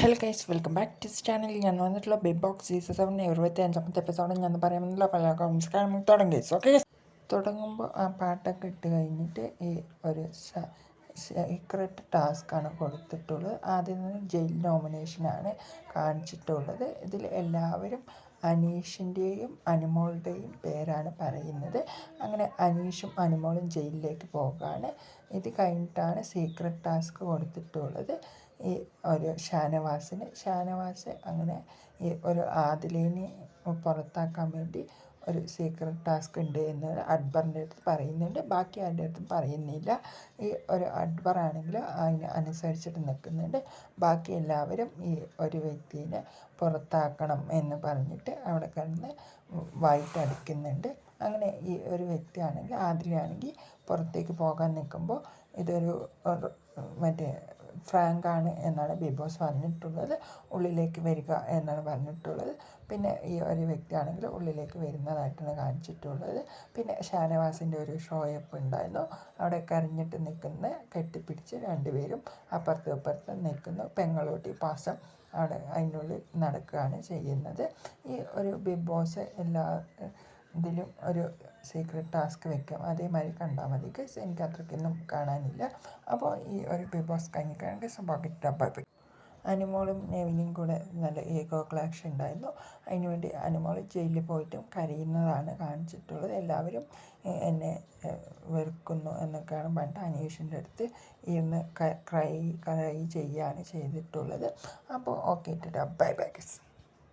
Hello guys welcome back to channel ഞാൻ വന്നിട്ടുള്ള big box season seven എഴുപത്തി അഞ്ചാമത്തെ എപ്പിസോഡ് ഞാൻ പറയുന്നില്ല പല നമസ്കാരം തുടങ്ങി ഗൈസ് ഓക്കെ തുടങ്ങുമ്പോൾ ആ പാട്ടൊക്കെ ഇട്ട് കഴിഞ്ഞിട്ട് ഈ ഒരു സീക്രട്ട് ടാസ്ക്കാണ് കൊടുത്തിട്ടുള്ളത്. ആദ്യം തന്നെ ജയിൽ നോമിനേഷനാണ് കാണിച്ചിട്ടുള്ളത്. ഇതിൽ എല്ലാവരും അനീഷിന്റെയും അനുമോളുടെയും പേരാണ് പറയുന്നത്. അങ്ങനെ അനീഷും അനുമോളും ജയിലിലേക്ക് പോകുകയാണ് ഇത് കഴിഞ്ഞിട്ടാണ് സീക്രട്ട് ടാസ്ക് കൊടുത്തിട്ടുള്ളത്. ഈ ഒരു ഷാനവാസിന് ഷാനവാസ് അങ്ങനെ ഈ ഒരു ആദിലേനെ പുറത്താക്കാൻ വേണ്ടി ഒരു സീക്രട്ട് ടാസ്ക് ഉണ്ട് എന്ന് അക്ബറിന്റെ അടുത്ത് പറയുന്നുണ്ട്. ബാക്കി ആരുടെ അടുത്തും പറയുന്നില്ല. ഈ ഒരു അക്ബർ ആണെങ്കിൽ അതിന് അനുസരിച്ചിട്ട് നിൽക്കുന്നുണ്ട്. ബാക്കി എല്ലാവരും ഈ ഒരു വ്യക്തിനെ പുറത്താക്കണം എന്ന് പറഞ്ഞിട്ട് അവിടെ കിടന്ന് വായിട്ടടിക്കുന്നുണ്ട് അങ്ങനെ ഈ ഒരു വ്യക്തിയാണെങ്കിൽ ആതിരയാണെങ്കിൽ പുറത്തേക്ക് പോകാൻ നിൽക്കുമ്പോൾ ഇതൊരു മറ്റേ ഫ്രാങ്കാണ് എന്നാണ് ബിഗ് ബോസ് പറഞ്ഞിട്ടുള്ളത്. ഉള്ളിലേക്ക് വരിക എന്നാണ് പറഞ്ഞിട്ടുള്ളത്. പിന്നെ ഈ ഒരു വ്യക്തിയാണെങ്കിൽ ഉള്ളിലേക്ക് വരുന്നതായിട്ടാണ് കാണിച്ചിട്ടുള്ളത്. പിന്നെ ഷാനവാസിന്റെ ഒരു ഷോയപ്പ് ഉണ്ടായിരുന്നു. അവിടെ കരഞ്ഞിട്ട് നിൽക്കുന്ന കെട്ടിപ്പിടിച്ച് രണ്ടുപേരും അപ്പുറത്തും ഇപ്പുറത്തും നിൽക്കുന്നു. പെങ്ങളൂട്ടി പാസം അവിടെ അതിനുള്ളിൽ നടക്കുകയാണ് ചെയ്യുന്നത്. ഈ ഒരു ബിഗ് ബോസ് എല്ലാ ഇതിലും ഒരു സീക്രട്ട് ടാസ്ക് വെക്കാം. അതേമാതിരി കണ്ടാൽ മതി. ഗൈസ് എനിക്ക് അത്രയ്ക്കൊന്നും കാണാനില്ല. അപ്പോൾ ഈ ഒരു ബിഗ് ബോസ് കഴിഞ്ഞിട്ടാണ് സംഭവം ബൈ അനുമോളും നെവിനും കൂടെ നല്ല ഏകോ ക്ലാഷ് ഉണ്ടായിരുന്നു. അതിനുവേണ്ടി അനുമോൾ ജയിലിൽ പോയിട്ടും കരയുന്നതാണ് കാണിച്ചിട്ടുള്ളത്. എല്ലാവരും എന്നെ വെറുക്കുന്നു എന്നൊക്കെയാണ് പറഞ്ഞിട്ട് അനീഷിന്റെ അടുത്ത് ഇരുന്ന് ക്രൈ ക്രൈ ചെയ്യുകയാണ് ചെയ്തിട്ടുള്ളത്. അപ്പോൾ ഓക്കെ ബൈ ബൈ ഗൈസ്